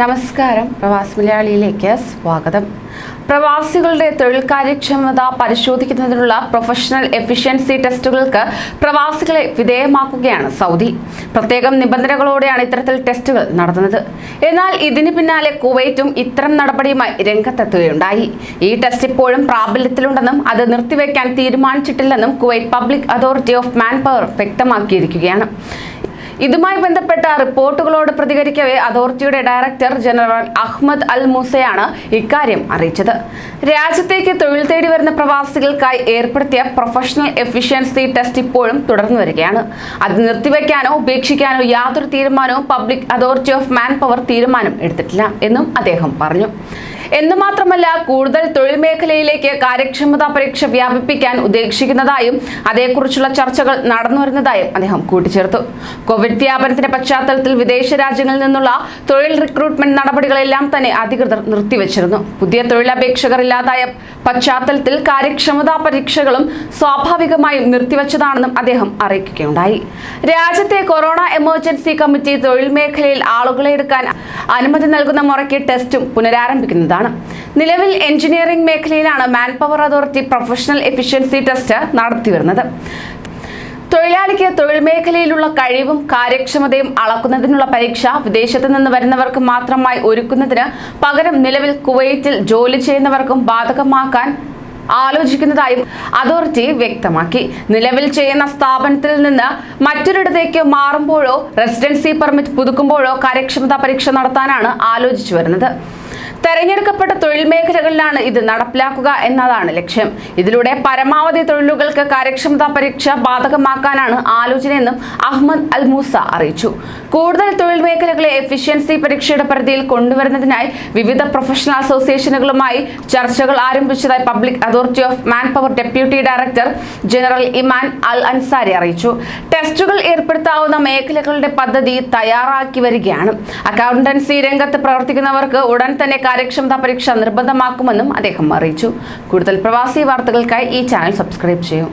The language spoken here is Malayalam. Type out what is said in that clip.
നമസ്കാരം. പ്രവാസി മലയാളിയിലേക്ക് സ്വാഗതം. പ്രവാസികളുടെ തൊഴിൽ കാര്യക്ഷമത പരിശോധിക്കുന്നതിനുള്ള പ്രൊഫഷണൽ എഫിഷ്യൻസി ടെസ്റ്റുകൾക്ക് പ്രവാസികളെ വിധേയമാക്കുകയാണ് സൗദി. പ്രത്യേകം നിബന്ധനകളോടെയാണ് ഇത്തരത്തിൽ ടെസ്റ്റുകൾ നടത്തുന്നത്. എന്നാൽ ഇതിന് പിന്നാലെ കുവൈറ്റും ഇത്തരം നടപടിയുമായി രംഗത്തെത്തുകയുണ്ടായി. ഈ ടെസ്റ്റ് ഇപ്പോഴും പ്രാബല്യത്തിലുണ്ടെന്നും അത് നിർത്തിവെക്കാൻ തീരുമാനിച്ചിട്ടില്ലെന്നും Kuwait public authority of manpower വ്യക്തമാക്കിയിരിക്കുകയാണ്. ഇതുമായി ബന്ധപ്പെട്ട റിപ്പോർട്ടുകളോട് പ്രതികരിക്കവേ അതോറിറ്റിയുടെ ഡയറക്ടർ ജനറൽ അഹ്മദ് അൽ മൂസയാണ് ഇക്കാര്യം അറിയിച്ചത്. രാജ്യത്തേക്ക് തൊഴിൽ തേടി വരുന്ന പ്രവാസികൾക്കായി ഏർപ്പെടുത്തിയ പ്രൊഫഷണൽ എഫിഷ്യൻസി ടെസ്റ്റ് ഇപ്പോഴും തുടർന്നു വരികയാണ്. അത് നിർത്തിവെക്കാനോ ഉപേക്ഷിക്കാനോ യാതൊരു തീരുമാനവും public authority of man power തീരുമാനം എടുത്തിട്ടില്ല എന്നും അദ്ദേഹം പറഞ്ഞു. എന്ന് മാത്രമല്ല കൂടുതൽ തൊഴിൽ മേഖലയിലേക്ക് കാര്യക്ഷമതാ പരീക്ഷ വ്യാപിപ്പിക്കാൻ ഉദ്ദേശിക്കുന്നതായും അതേക്കുറിച്ചുള്ള ചർച്ചകൾ നടന്നു വരുന്നതായും അദ്ദേഹം കൂട്ടിച്ചേർത്തു. കോവിഡ് വ്യാപനത്തിന്റെ പശ്ചാത്തലത്തിൽ വിദേശ രാജ്യങ്ങളിൽ നിന്നുള്ള തൊഴിൽ റിക്രൂട്ട്മെന്റ് നടപടികളെല്ലാം തന്നെ അധികൃതർ നിർത്തിവച്ചിരുന്നു. പുതിയ തൊഴിലപേക്ഷകർ ഇല്ലാതായ പശ്ചാത്തലത്തിൽ കാര്യക്ഷമതാ പരീക്ഷകളും സ്വാഭാവികമായും നിർത്തിവച്ചതാണെന്നും അദ്ദേഹം അറിയിക്കുകയുണ്ടായി. രാജ്യത്തെ കൊറോണ എമർജൻസി കമ്മിറ്റി തൊഴിൽ മേഖലയിൽ ആളുകളെ എടുക്കാൻ അനുമതി നൽകുന്ന മുറയ്ക്ക് ടെസ്റ്റും പുനരാരംഭിക്കുന്നതാണ് നിലവിൽ എഞ്ചിനീയറിംഗ് മേഖലയിലാണ് manpower authority professional efficiency test നടത്തിവരുന്നത്. തൊഴിലാളിക്ക് തൊഴിൽ മേഖലയിലുള്ള കഴിവും കാര്യക്ഷമതയും അളക്കുന്നതിനുള്ള പരീക്ഷ വിദേശത്ത് നിന്ന് വരുന്നവർക്ക് മാത്രമായി ഒരുക്കുന്നതിന് പകരം നിലവിൽ കുവൈറ്റിൽ ജോലി ചെയ്യുന്നവർക്കും ബാധകമാക്കാൻ ആലോചിക്കുന്നതായും അതോറിറ്റി വ്യക്തമാക്കി. നിലവിൽ ചെയ്യുന്ന സ്ഥാപനത്തിൽ നിന്ന് മറ്റൊരിടത്തേക്ക് മാറുമ്പോഴോ റെസിഡൻസി പെർമിറ്റ് പുതുക്കുമ്പോഴോ കാര്യക്ഷമതാ പരീക്ഷ നടത്താനാണ് ആലോചിച്ചു വരുന്നത്. തെരഞ്ഞെടുക്കപ്പെട്ട തൊഴിൽ മേഖലകളിലാണ് ഇത് നടപ്പിലാക്കുക എന്നതാണ് ലക്ഷ്യം. ഇതിലൂടെ പരമാവധി തൊഴിലുകൾക്ക് കാര്യക്ഷമതാ പരീക്ഷ ബാധകമാക്കാനാണ് ആലോചനയെന്നും അഹമ്മദ് അൽ മൂസ അറിയിച്ചു. കൂടുതൽ തൊഴിൽ മേഖലകളെ എഫിഷ്യൻസി പരീക്ഷയുടെ പരിധിയിൽ കൊണ്ടുവരുന്നതിനായി വിവിധ പ്രൊഫഷണൽ അസോസിയേഷനുകളുമായി ചർച്ചകൾ ആരംഭിച്ചതായി public authority of man power deputy director general Iman Al Ansari അറിയിച്ചു. ടെസ്റ്റുകൾ ഏർപ്പെടുത്താവുന്ന മേഖലകളുടെ പദ്ധതി തയ്യാറാക്കി വരികയാണ്. അക്കൗണ്ടൻസി രംഗത്ത് പ്രവർത്തിക്കുന്നവർക്ക് ഉടൻ തന്നെ കാര്യക്ഷമതാ പരീക്ഷ നിർബന്ധമാക്കുമെന്നും അദ്ദേഹം അറിയിച്ചു. കൂടുതൽ പ്രവാസി വാർത്തകൾക്കായി ഈ ചാനൽ സബ്സ്ക്രൈബ് ചെയ്യൂ.